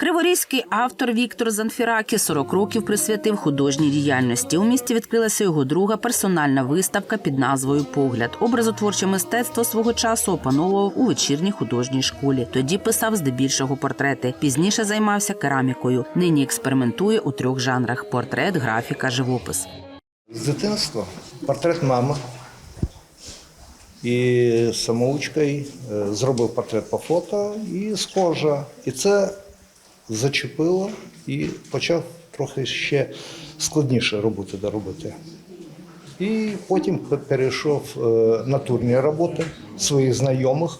Криворізький автор Віктор Занфіракі 40 років присвятив художній діяльності. У місті відкрилася його друга персональна виставка під назвою Погляд. Образотворче мистецтво свого часу опановував у вечірній художній школі. Тоді писав здебільшого портрети. Пізніше займався керамікою. Нині експериментує у трьох жанрах: портрет, графіка, живопис. З дитинства портрет мами. І самоучкою е, зробив портрет по фото і схожа. І це зачепило і почав трохи ще складніше роботи доробити. І потім перейшов е, на турні роботи своїх знайомих,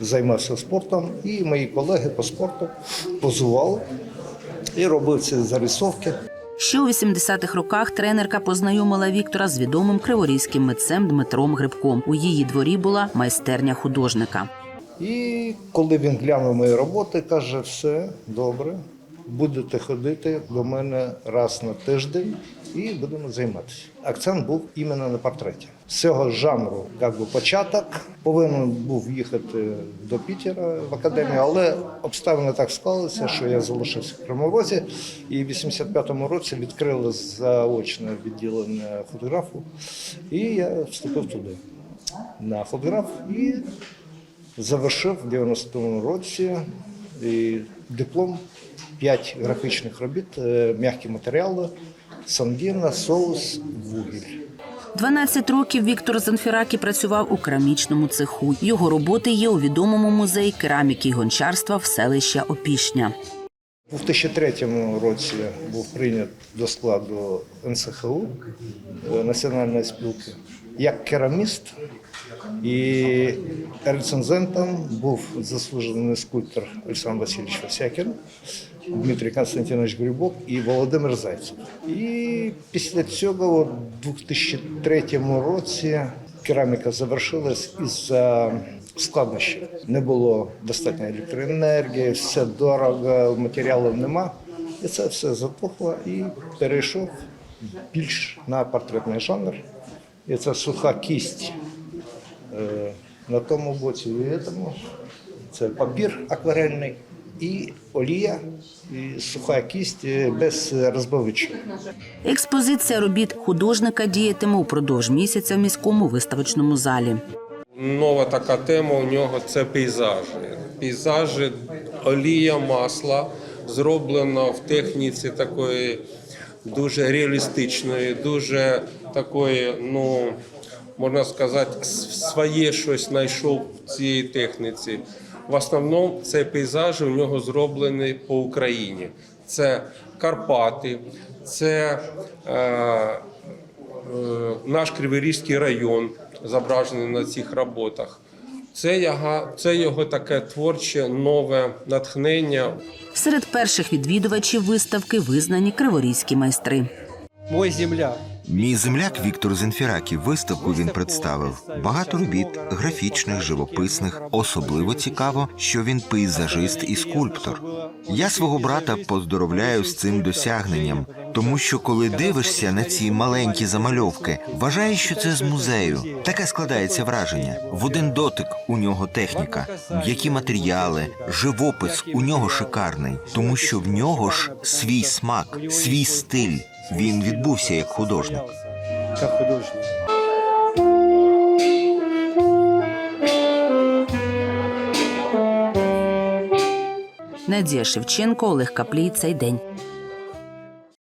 займався спортом, і мої колеги по спорту позували і робив ці зарисовки. Ще у 80-х роках тренерка познайомила Віктора з відомим криворізьким митцем Дмитром Грибком. У її дворі була майстерня художника. І коли він глянув мої роботи, каже, все добре, будете ходити до мене раз на тиждень і будемо займатися. Акцент був іменно на портреті. З цього жанру, як би початок, повинен був їхати до Пітера в академію, але обставини так склалися, що я залишився в Кривому і в 85-му році відкрили заочне відділення фотографу, і я вступив туди на фотограф і завершив в 90-му році і диплом 5 графічних робіт, е, м'які матеріали, сангіна, соус, вугіль. 12 років Віктор Занфіракі працював у керамічному цеху. Його роботи є у відомому музеї кераміки й гончарства в селища Опішня. У 2003 році був прийнят до складу НСХУ е, Національної спілки як кераміст, і рецензентом був заслужений скульптор Олександр Васильович Васякін, Дмитрій Константинович Грибок і Володимир Зайцев. І після цього, у 2003 році, кераміка завершилась із-за складнощів. Не було достатньо електроенергії, все дорого, матеріалів нема. І це все затухло і перейшов більш на портретний жанр. І це суха кість на тому боці і тому. Це папір акварельний і олія, і суха кість е, без розбавичів. Експозиція робіт художника діятиме упродовж місяця в міському виставочному залі. Нова така тема у нього це пейзажі. Пейзажі, олія масла зроблена в техніці такої дуже реалістичної, дуже такої, ну можна сказати, своє щось знайшов в цій техніці. В основному це пейзажі у нього зроблені по Україні. Це Карпати, це е, е, наш Криворізький район зображений на цих роботах. Це його, це його таке творче нове натхнення. Серед перших відвідувачів виставки визнані криворізькі майстри. Мой земляк. Мій земляк Віктор Зенфіракі виставку він представив багато робіт графічних, живописних. Особливо цікаво, що він пейзажист і скульптор. Я свого брата поздоровляю з цим досягненням, тому що коли дивишся на ці маленькі замальовки, вважаєш, що це з музею. Таке складається враження. В один дотик у нього техніка, м'які матеріали, живопис у нього шикарний, тому що в нього ж свій смак, свій стиль. Він відбувся як художник. Як художник. Надія Шевченко, Олег Каплій. Цей день.